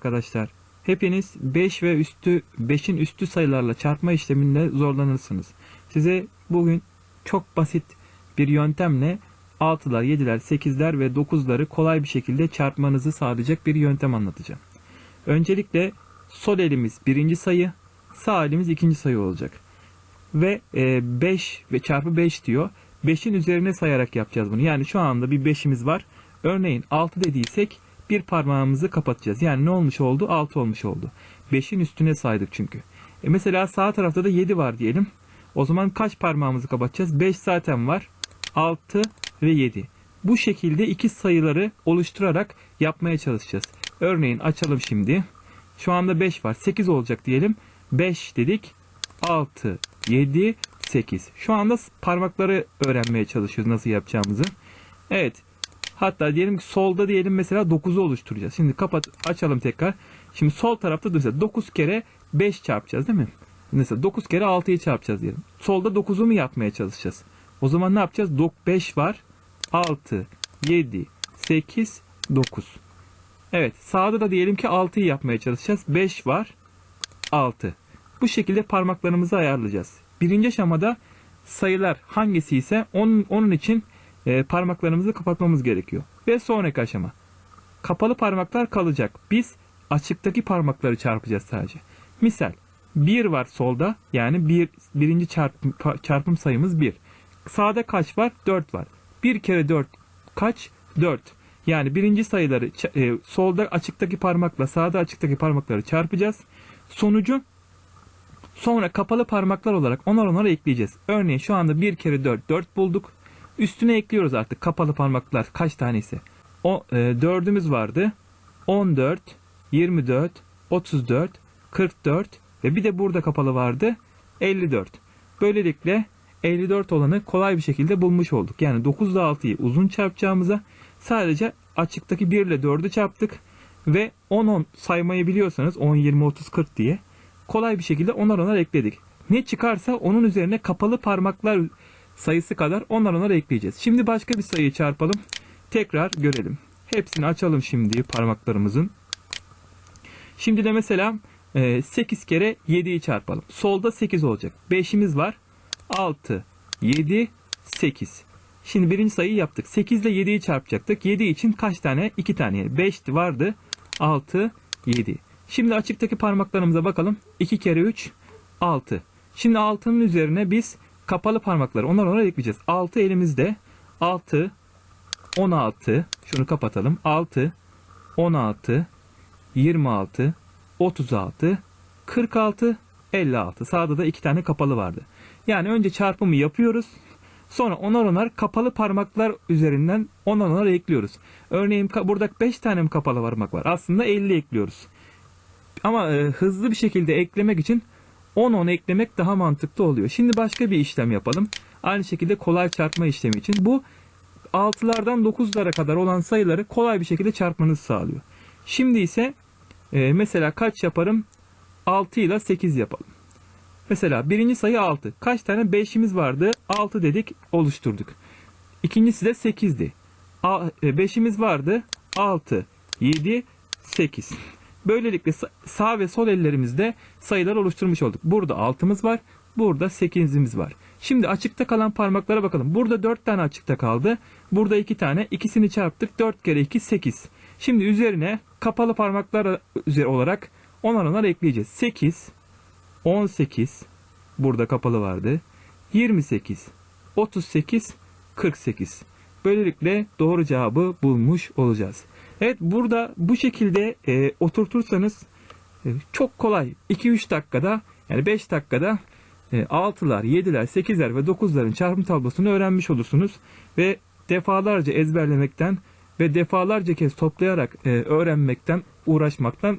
arkadaşlar. Hepiniz 5 ve üstü 5'in üstü sayılarla çarpma işleminde zorlanırsınız. Size bugün çok basit bir yöntemle 6'lar, 7'ler, 8'ler ve 9'ları kolay bir şekilde çarpmanızı sağlayacak bir yöntem anlatacağım. Öncelikle sol elimiz birinci sayı, sağ elimiz ikinci sayı olacak. Ve 5 ve çarpı 5 diyor. 5'in üzerine sayarak yapacağız bunu. Yani şu anda bir 5'imiz var. Örneğin 6 dediysek bir parmağımızı kapatacağız. Yani ne olmuş oldu? 6 olmuş oldu. 5'in üstüne saydık çünkü. E mesela sağ tarafta da 7 var diyelim. O zaman kaç parmağımızı kapatacağız? 5 zaten var. 6 ve 7. Bu şekilde iki sayıları oluşturarak yapmaya çalışacağız. Örneğin açalım şimdi. Şu anda 5 var. 8 olacak diyelim. 5 dedik. 6, 7, 8. Şu anda parmakları öğrenmeye çalışıyoruz nasıl yapacağımızı. Evet. Hatta diyelim ki solda diyelim mesela 9'u oluşturacağız. Şimdi kapat açalım tekrar. Şimdi sol tarafta mesela 9 kere 5 çarpacağız değil mi? Mesela 9 kere 6'yı çarpacağız diyelim. Solda 9'u mu yapmaya çalışacağız? O zaman ne yapacağız? 5 var. 6, 7, 8, 9. Evet sağda da diyelim ki 6'yı yapmaya çalışacağız. 5 var. 6. Bu şekilde parmaklarımızı ayarlayacağız. Birinci aşamada sayılar hangisi ise onun, onun için e, parmaklarımızı kapatmamız gerekiyor. Ve sonraki aşama. Kapalı parmaklar kalacak. Biz açıktaki parmakları çarpacağız sadece. Misal 1 var solda yani bir, birinci çarpım, çarpım sayımız 1. Sağda kaç var? 4 var. 1 kere 4 kaç? 4. Yani birinci sayıları e, solda açıktaki parmakla sağda açıktaki parmakları çarpacağız. Sonucu sonra kapalı parmaklar olarak onar onar ekleyeceğiz. Örneğin şu anda 1 kere 4 4 bulduk. Üstüne ekliyoruz artık kapalı parmaklar kaç tanesi. O e, 4'ümüz vardı. 14, 24, 34, 44 ve bir de burada kapalı vardı. 54. Böylelikle 54 olanı kolay bir şekilde bulmuş olduk. Yani 9 ile 6'yı uzun çarpacağımıza sadece açıktaki 1 ile 4'ü çarptık ve 10-10 saymayı biliyorsanız 10, 20, 30, 40 diye kolay bir şekilde onar onar ekledik. Ne çıkarsa onun üzerine kapalı parmaklar sayısı kadar onar onar ekleyeceğiz. Şimdi başka bir sayıyı çarpalım. Tekrar görelim. Hepsini açalım şimdi parmaklarımızın. Şimdi de mesela 8 kere 7'yi çarpalım. Solda 8 olacak. 5'imiz var. 6, 7, 8. Şimdi birinci sayıyı yaptık. 8 ile 7'yi çarpacaktık. 7 için kaç tane? 2 tane. 5 vardı. 6, 7. Şimdi açıktaki parmaklarımıza bakalım. 2 kere 3, 6. Şimdi 6'nın üzerine biz kapalı parmakları onlar ona ekleyeceğiz. 6 elimizde. 6, 16. Şunu kapatalım. 6, 16, 26, 36, 46, 56. Sağda da iki tane kapalı vardı. Yani önce çarpımı yapıyoruz. Sonra onar onar kapalı parmaklar üzerinden onar onar ekliyoruz. Örneğin burada 5 tane kapalı parmak var? Aslında 50 ekliyoruz. Ama e, hızlı bir şekilde eklemek için 10-10 eklemek daha mantıklı oluyor. Şimdi başka bir işlem yapalım. Aynı şekilde kolay çarpma işlemi için. Bu 6'lardan 9'lara kadar olan sayıları kolay bir şekilde çarpmanızı sağlıyor. Şimdi ise e, mesela kaç yaparım? 6 ile 8 yapalım. Mesela birinci sayı 6. Kaç tane 5'imiz vardı? 6 dedik oluşturduk. İkincisi de 8'di. 5'imiz vardı. 6, 7, 8. Böylelikle sağ ve sol ellerimizde sayılar oluşturmuş olduk. Burada 6'mız var. Burada 8'imiz var. Şimdi açıkta kalan parmaklara bakalım. Burada 4 tane açıkta kaldı. Burada 2 tane. İkisini çarptık. 4 kere 2 8. Şimdi üzerine kapalı parmaklar üzeri olarak onar onar ekleyeceğiz. 8, 18 burada kapalı vardı. 28, 38, 48. Böylelikle doğru cevabı bulmuş olacağız. Evet burada bu şekilde e, oturtursanız e, çok kolay 2-3 dakikada yani 5 dakikada e, 6'lar, 7'ler, 8'ler ve 9'ların çarpım tablosunu öğrenmiş olursunuz. Ve defalarca ezberlemekten ve defalarca kez toplayarak e, öğrenmekten, uğraşmaktan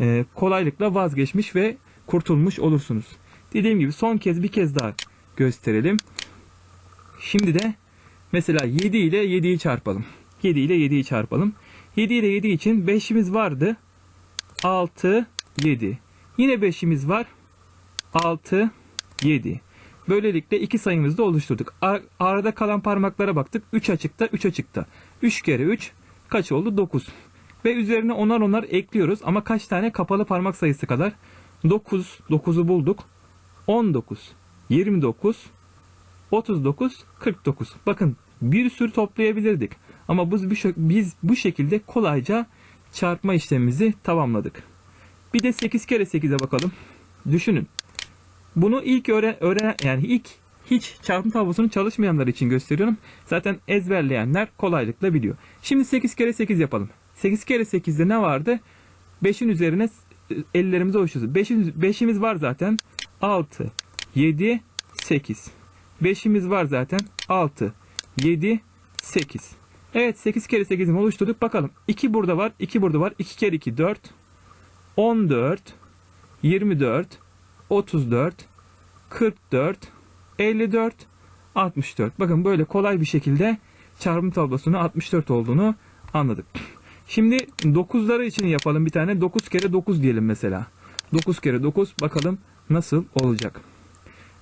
e, kolaylıkla vazgeçmiş ve kurtulmuş olursunuz. Dediğim gibi son kez bir kez daha gösterelim. Şimdi de mesela 7 ile 7'yi çarpalım. 7 ile 7'yi çarpalım. 7 ile 7 için 5'imiz vardı. 6, 7. Yine 5'imiz var. 6, 7. Böylelikle iki sayımızı da oluşturduk. Ar arada kalan parmaklara baktık. 3 açıkta, 3 açıkta. 3 kere 3 kaç oldu? 9. Ve üzerine onar onar ekliyoruz. Ama kaç tane? Kapalı parmak sayısı kadar. 9, 9'u bulduk. 19, 29, 39, 49. Bakın bir sürü toplayabilirdik. Ama biz, bu şekilde kolayca çarpma işlemimizi tamamladık. Bir de 8 kere 8'e bakalım. Düşünün. Bunu ilk öğren, öğren yani ilk hiç çarpım tablosunun çalışmayanlar için gösteriyorum. Zaten ezberleyenler kolaylıkla biliyor. Şimdi 8 kere 8 yapalım. 8 kere 8'de ne vardı? 5'in üzerine ellerimizi oluşturuyoruz. 5'in 5'imiz var zaten. 6, 7, 8. 5'imiz var zaten. 6, 7, 8. Evet 8 kere 8'imi oluşturduk. Bakalım. 2 burada var. 2 burada var. 2 kere 2 4. 14, 24, 34, 44, 54, 64. Bakın böyle kolay bir şekilde çarpım tablosunu 64 olduğunu anladık. Şimdi 9'ları için yapalım bir tane. 9 kere 9 diyelim mesela. 9 kere 9 bakalım nasıl olacak.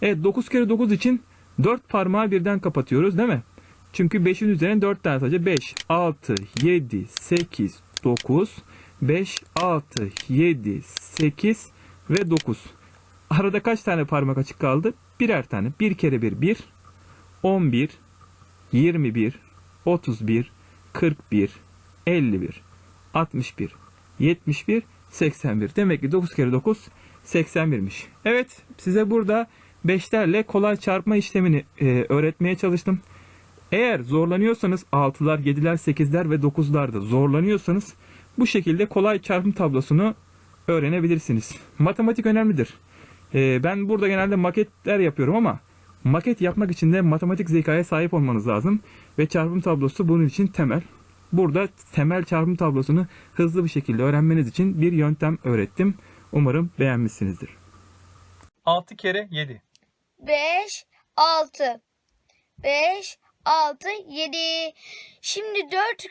Evet 9 kere 9 için 4 parmağı birden kapatıyoruz değil mi? Çünkü 5'in üzerine 4 tane sadece 5, 6, 7, 8, 9, 5, 6, 7, 8 ve 9. Arada kaç tane parmak açık kaldı? Birer tane. 1 kere 1 1, 11, 21, 31, 41, 51, 61, 71, 81. Demek ki 9 kere 9 81'miş. Evet size burada 5'lerle kolay çarpma işlemini e, öğretmeye çalıştım. Eğer zorlanıyorsanız 6'lar, 7'ler, 8'ler ve 9'larda zorlanıyorsanız bu şekilde kolay çarpım tablosunu öğrenebilirsiniz. Matematik önemlidir. E, ben burada genelde maketler yapıyorum ama maket yapmak için de matematik zekaya sahip olmanız lazım. Ve çarpım tablosu bunun için temel. Burada temel çarpım tablosunu hızlı bir şekilde öğrenmeniz için bir yöntem öğrettim. Umarım beğenmişsinizdir. 6 kere 7. 5, 6. 5, 6, 7. Şimdi 4,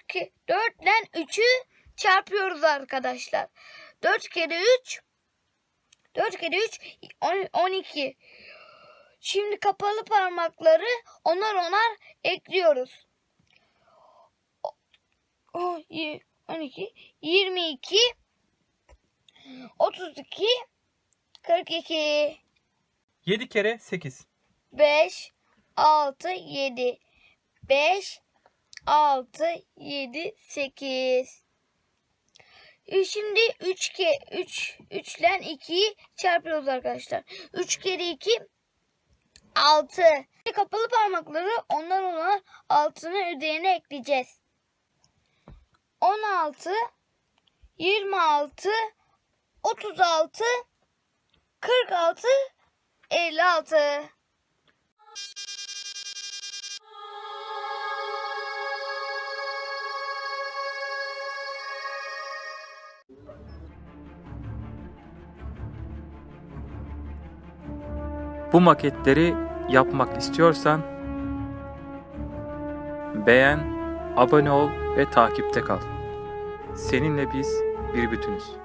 4 ile 3'ü çarpıyoruz arkadaşlar. 4 kere 3, 4 kere 3, 12. Şimdi kapalı parmakları onar onar ekliyoruz. O- y- 12, 22, 32, 42. 7 kere 8. 5, 6, 7. 5, 6, 7, 8. Şimdi 3 ke 3 3 ile 2'yi çarpıyoruz arkadaşlar. 3 kere 2 6. Kapalı parmakları onlar ona altını üzerine ekleyeceğiz. 16 26 36 46 56 Bu maketleri yapmak istiyorsan beğen, abone ol ve takipte kal. Seninle biz bir bütünüz.